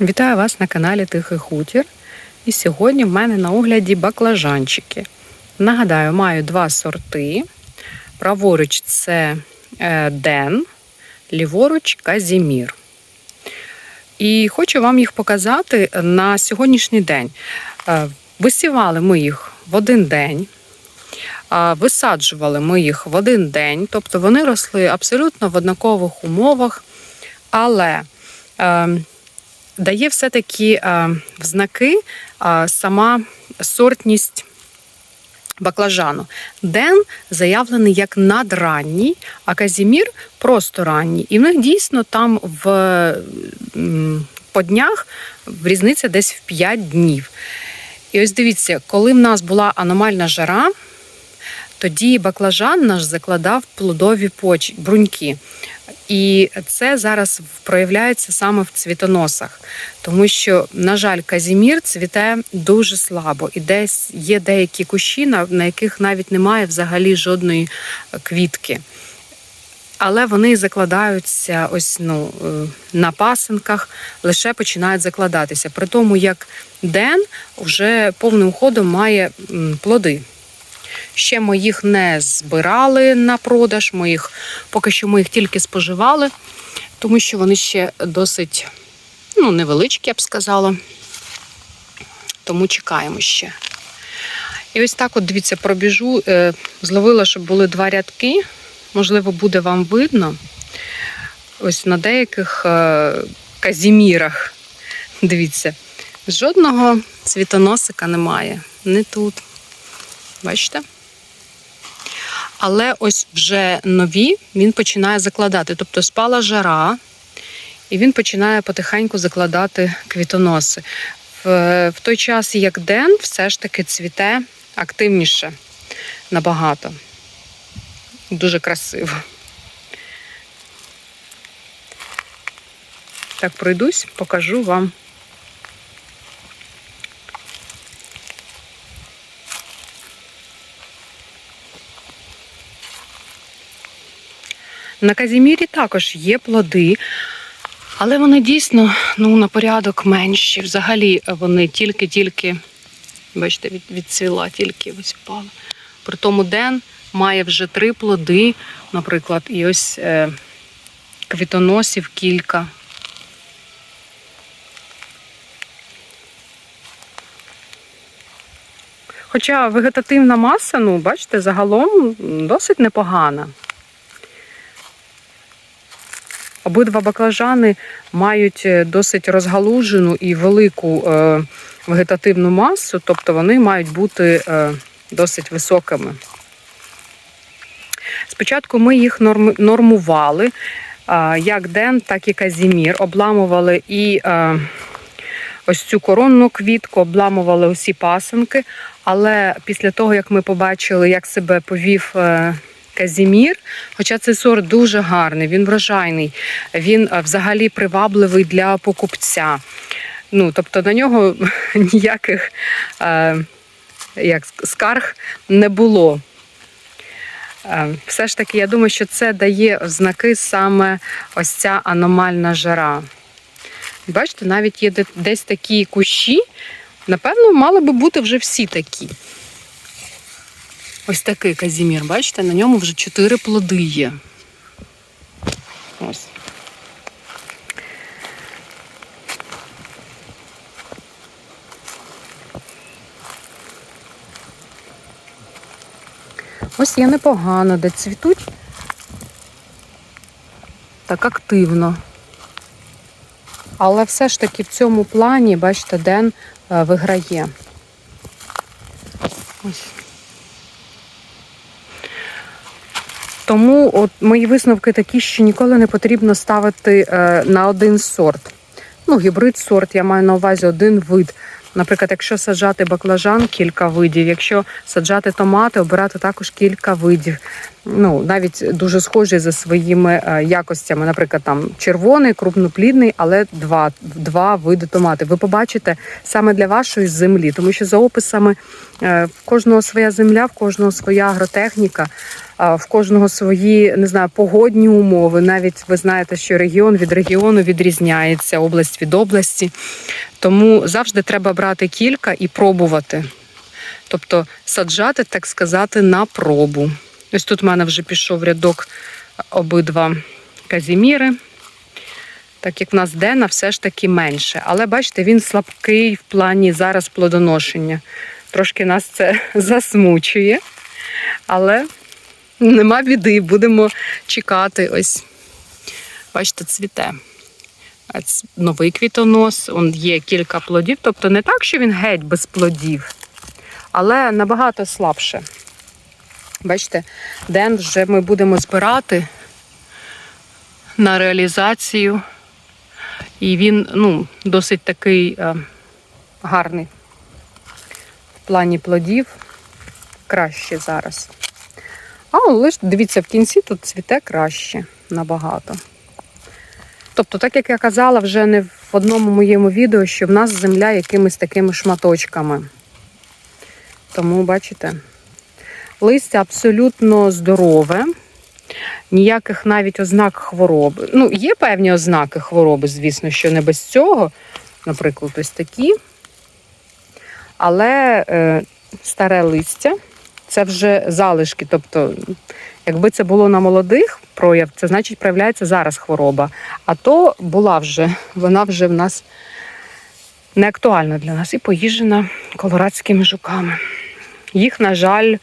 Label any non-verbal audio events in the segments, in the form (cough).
Вітаю вас на каналі Тихий Хутір. І сьогодні в мене на огляді баклажанчики. Нагадаю, маю два сорти. Праворуч це е, Ден, ліворуч Казімір. І хочу вам їх показати на сьогоднішній день. Е, Висівали ми їх в один день. Висаджували ми їх в один день, тобто вони росли абсолютно в однакових умовах, але е, дає все-таки е, в знаки е, сама сортність баклажану. Ден заявлений як надранній, а Казімір просто ранній. І в них дійсно там в по днях різниця десь в 5 днів. І ось дивіться, коли в нас була аномальна жара, тоді баклажан наш закладав плодові поч... бруньки. І це зараз проявляється саме в цвітоносах, тому що, на жаль, казімір цвіте дуже слабо, і десь є деякі кущі, на, яких навіть немає взагалі жодної е, квітки. Але вони закладаються ось ну, е, на пасинках, лише починають закладатися. При тому, як ден вже повним ходом має плоди. Ще ми їх не збирали на продаж. Ми їх поки що ми їх тільки споживали, тому що вони ще досить ну, невеличкі, я б сказала. Тому чекаємо ще. І ось так, от дивіться, пробіжу, е, зловила, щоб були два рядки. Можливо, буде вам видно. Ось на деяких е, казімірах. Дивіться, жодного цвітоносика немає. Не тут. Бачите? Але ось вже нові він починає закладати. Тобто спала жара, і він починає потихеньку закладати квітоноси. В, в той час, як ден, все ж таки цвіте активніше набагато. Дуже красиво. Так, пройдусь, покажу вам. На Казімірі також є плоди, але вони дійсно ну, на порядок менші. Взагалі вони тільки-тільки, бачите, від, відцвіла, тільки ось впала. При тому Ден має вже три плоди, наприклад, і ось е, квітоносів кілька. Хоча вегетативна маса, ну, бачите, загалом досить непогана. Обидва баклажани мають е, досить розгалужену і велику е, вегетативну масу, тобто вони мають бути е, досить високими. Спочатку ми їх норм, нормували, як Ден, так і Казімір. Обламували і ось цю коронну квітку, обламували усі пасинки. Але після того, як ми побачили, як себе повів. Казімір, хоча цей сорт дуже гарний, він врожайний, він е, взагалі привабливий для покупця. Ну, тобто на нього (laughs) ніяких е, як, скарг не було. Е, все ж таки, я думаю, що це дає знаки саме ось ця аномальна жара. Бачите, навіть є десь такі кущі, напевно, мали би бути вже всі такі. Ось такий казімір, бачите, на ньому вже чотири плоди є. Ось. Ось є непогано, де цвітуть так активно. Але все ж таки в цьому плані, бачите, Ден е, виграє. Тому от мої висновки такі, що ніколи не потрібно ставити е, на один сорт. Ну, гібрид сорт, я маю на увазі один вид. Наприклад, якщо саджати баклажан, кілька видів, якщо саджати томати, обирати також кілька видів. Ну, навіть дуже схожі за своїми е, якостями. Наприклад, там червоний, крупноплідний, але два, два види томати. Ви побачите саме для вашої землі, тому що за описами е, в кожного своя земля, в кожного своя агротехніка. В кожного свої не знаю, погодні умови. Навіть ви знаєте, що регіон від регіону відрізняється, область від області. Тому завжди треба брати кілька і пробувати. Тобто саджати, так сказати, на пробу. Ось тут в мене вже пішов рядок обидва казіміри. Так як в нас Дена все ж таки менше. Але бачите, він слабкий в плані зараз плодоношення. Трошки нас це (laughs) засмучує. Але нема біди, будемо чекати. Ось, бачите, цвіте. Новий квітонос, он є кілька плодів. Тобто не так, що він геть без плодів, але набагато слабше. Бачите, ден вже ми будемо збирати на реалізацію. І він ну, досить такий е, гарний в плані плодів. Краще зараз. А лише дивіться, в кінці тут цвіте краще набагато. Тобто, так як я казала вже не в одному моєму відео, що в нас земля якимись такими шматочками. Тому, бачите, листя абсолютно здорове, ніяких навіть ознак хвороби. Ну, є певні ознаки хвороби, звісно, що не без цього. Наприклад, ось такі. Але е, старе листя це вже залишки. Тобто, якби це було на молодих прояв, це значить проявляється зараз хвороба. А то була вже, вона вже в нас не актуальна для нас і поїжджена колорадськими жуками. Їх, на жаль,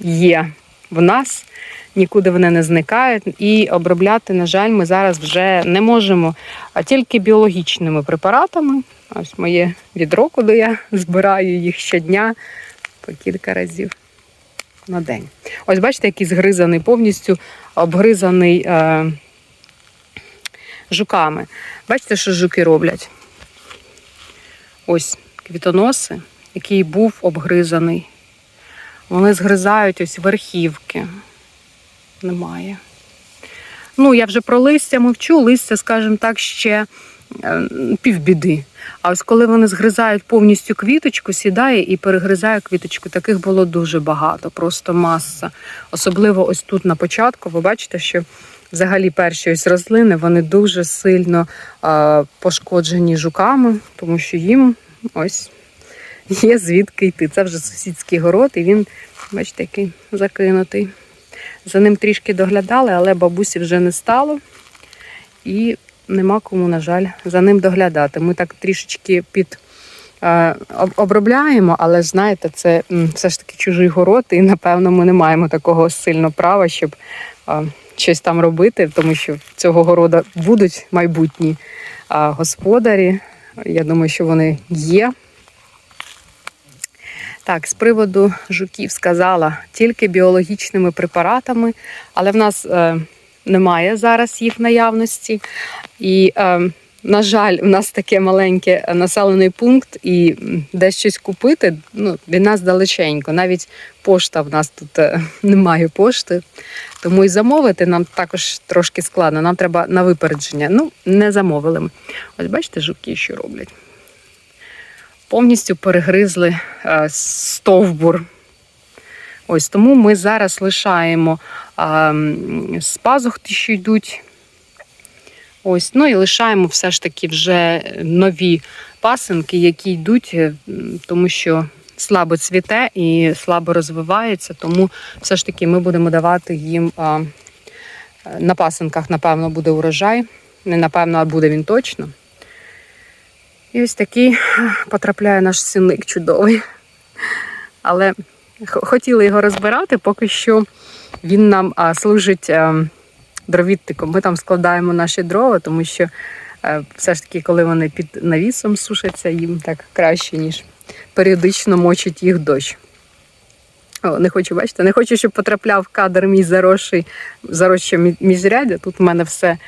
є в нас, нікуди вони не зникають. І обробляти, на жаль, ми зараз вже не можемо, а тільки біологічними препаратами. Ось моє відро, куди я збираю їх щодня по кілька разів на день. Ось бачите, який згризаний, повністю обгризаний е, жуками. Бачите, що жуки роблять? Ось квітоноси, який був обгризаний. Вони згризають ось верхівки. Немає. Ну, я вже про листя мовчу, листя, скажімо так, ще півбіди. А ось коли вони згризають повністю квіточку, сідає і перегризає квіточку. Таких було дуже багато, просто маса. Особливо ось тут на початку, ви бачите, що взагалі перші ось рослини вони дуже сильно е, пошкоджені жуками, тому що їм ось є звідки йти. Це вже сусідський город, і він, бачите, який закинутий. За ним трішки доглядали, але бабусі вже не стало. І нема кому, на жаль, за ним доглядати. Ми так трішечки під е, обробляємо, але знаєте, це все ж таки чужий город, і напевно ми не маємо такого сильно права, щоб е, щось там робити, тому що цього города будуть майбутні е, господарі. Я думаю, що вони є. Так, з приводу жуків сказала тільки біологічними препаратами, але в нас е, немає зараз їх наявності. І, е, на жаль, в нас таке маленьке населений пункт, і десь щось купити ну, від нас далеченько. Навіть пошта в нас тут е, (laughs) немає пошти. Тому і замовити нам також трошки складно. Нам треба на випередження. Ну, не замовили ми. Ось бачите, жуки, що роблять повністю перегризли е, стовбур. Ось тому ми зараз лишаємо а, з пазух ті, що йдуть. Ось, ну і лишаємо все ж таки вже нові пасинки, які йдуть, е, тому що слабо цвіте і слабо розвивається, тому все ж таки ми будемо давати їм а, на пасинках, напевно, буде урожай. Не напевно, а буде він точно. І ось такий потрапляє наш сінник чудовий. Але хотіли його розбирати, поки що він нам а, служить а, дровіттиком. Ми там складаємо наші дрова, тому що е, все ж таки, коли вони під навісом сушаться, їм так краще, ніж періодично мочить їх дощ. О, не хочу, бачите, не хочу, щоб потрапляв кадр мій заросший, заросше мі- Тут в мене все е,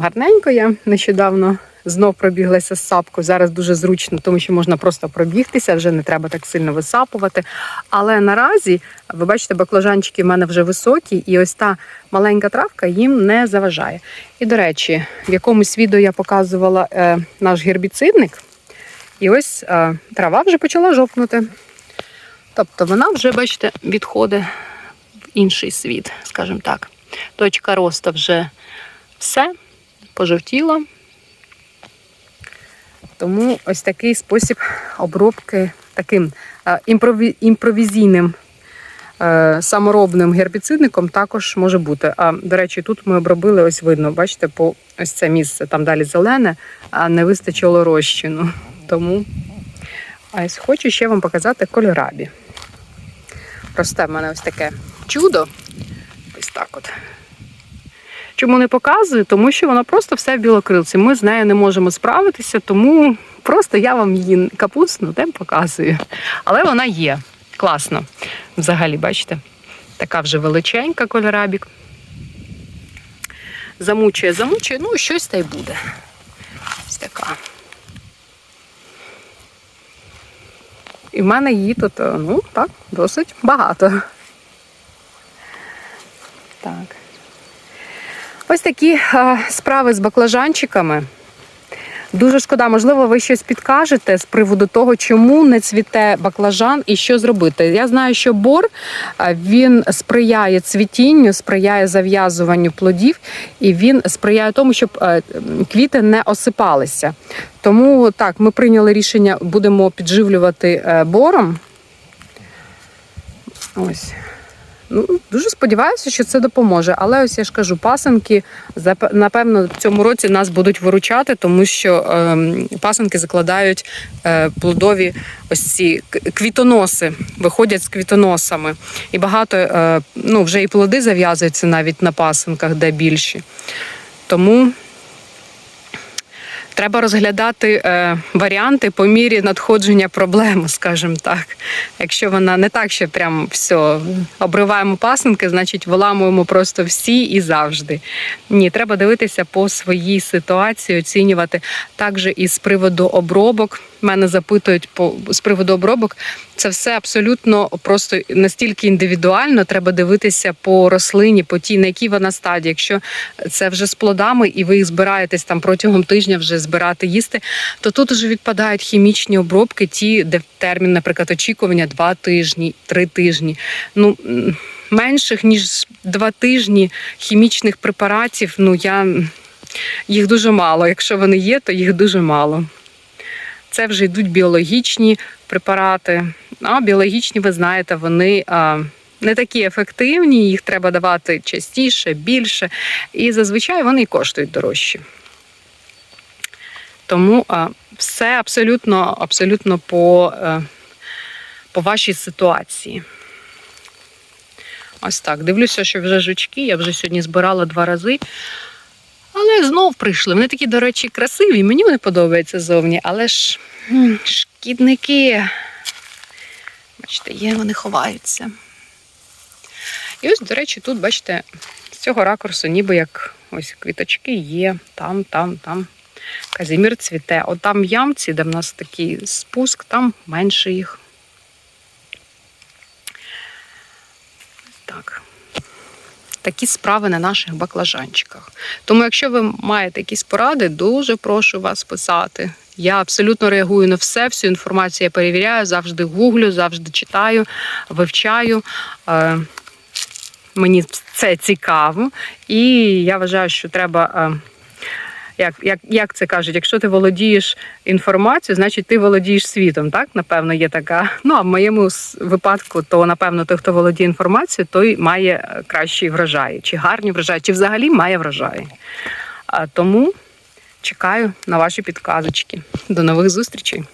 гарненько. Я нещодавно знов пробіглася з сапкою. Зараз дуже зручно, тому що можна просто пробігтися, вже не треба так сильно висапувати. Але наразі, ви бачите, баклажанчики в мене вже високі, і ось та маленька травка їм не заважає. І, до речі, в якомусь відео я показувала е, наш гербіцидник, і ось е, трава вже почала жовкнути. Тобто вона вже, бачите, відходить в інший світ, скажімо так. Точка росту вже все, пожовтіла. Тому ось такий спосіб обробки таким е, імпрові- імпровізійним е, саморобним гербіцидником також може бути. А до речі, тут ми обробили, ось видно, бачите, по ось це місце, там далі зелене, а не вистачило розчину. Тому а ось хочу ще вам показати кольорабі. Росте в мене ось таке чудо. Ось так от. Чому не показую? Тому що вона просто все в білокрилці. Ми з нею не можемо справитися, тому просто я вам її капустну тем показую. Але вона є. Класно. Взагалі, бачите? Така вже величенька кольорабік. Замучує, замучує, ну щось та й буде. Ось така. І в мене її тут, е, ну так, досить багато. Так. Ось такі е, справи з баклажанчиками. Дуже шкода, можливо, ви щось підкажете з приводу того, чому не цвіте баклажан і що зробити. Я знаю, що бор е, він сприяє цвітінню, сприяє зав'язуванню плодів, і він сприяє тому, щоб е, квіти не осипалися. Тому так, ми прийняли рішення, будемо підживлювати бором. Ось. Ну, дуже сподіваюся, що це допоможе. Але ось я ж кажу, пасенки напевно в цьому році нас будуть виручати, тому що ем, пасенки закладають е, плодові ось ці квітоноси, виходять з квітоносами. І багато е, ну, вже і плоди зав'язуються навіть на пасенках, де більші. Тому треба розглядати е, варіанти по мірі надходження проблеми, скажімо так. Якщо вона не так, що прям все, обриваємо пасенки, значить виламуємо просто всі і завжди. Ні, треба дивитися по своїй ситуації, оцінювати. Також і з приводу обробок. Мене запитують по з приводу обробок. Це все абсолютно просто настільки індивідуально. Треба дивитися по рослині, по тій, на якій вона стадії. Якщо це вже з плодами, і ви їх збираєтесь там протягом тижня вже збирати їсти, то тут вже відпадають хімічні обробки, ті, де термін, наприклад, очікування два тижні, три тижні. Ну менших ніж два тижні хімічних препаратів. Ну я їх дуже мало. Якщо вони є, то їх дуже мало. Це вже йдуть біологічні препарати. А біологічні, ви знаєте, вони не такі ефективні, їх треба давати частіше, більше. І зазвичай вони і коштують дорожче. Тому все абсолютно, абсолютно по, е, по вашій ситуації. Ось так. Дивлюся, що вже жучки. Я вже сьогодні збирала два рази. Але знов прийшли. Вони такі, до речі, красиві. Мені вони подобаються зовні, але ж шкідники. Бачите, є, вони ховаються. І ось, до речі, тут, бачите, з цього ракурсу, ніби як ось квіточки є, там, там, там. Казімір цвіте. От там ямці, де в нас такий спуск, там менше їх. Так. Такі справи на наших баклажанчиках. Тому, якщо ви маєте якісь поради, дуже прошу вас писати. Я абсолютно реагую на все, всю інформацію я перевіряю, завжди гуглю, завжди читаю, вивчаю. Е, Мені це цікаво, і я вважаю, що треба. Як, як, як це кажуть, якщо ти володієш інформацією, значить ти володієш світом. Так, напевно, є така. Ну а в моєму випадку, то напевно той, хто володіє інформацією, той має е, кращі врожаї, чи гарні врожаї, чи взагалі має врожаї. А тому чекаю на ваші підказочки. До нових зустрічей!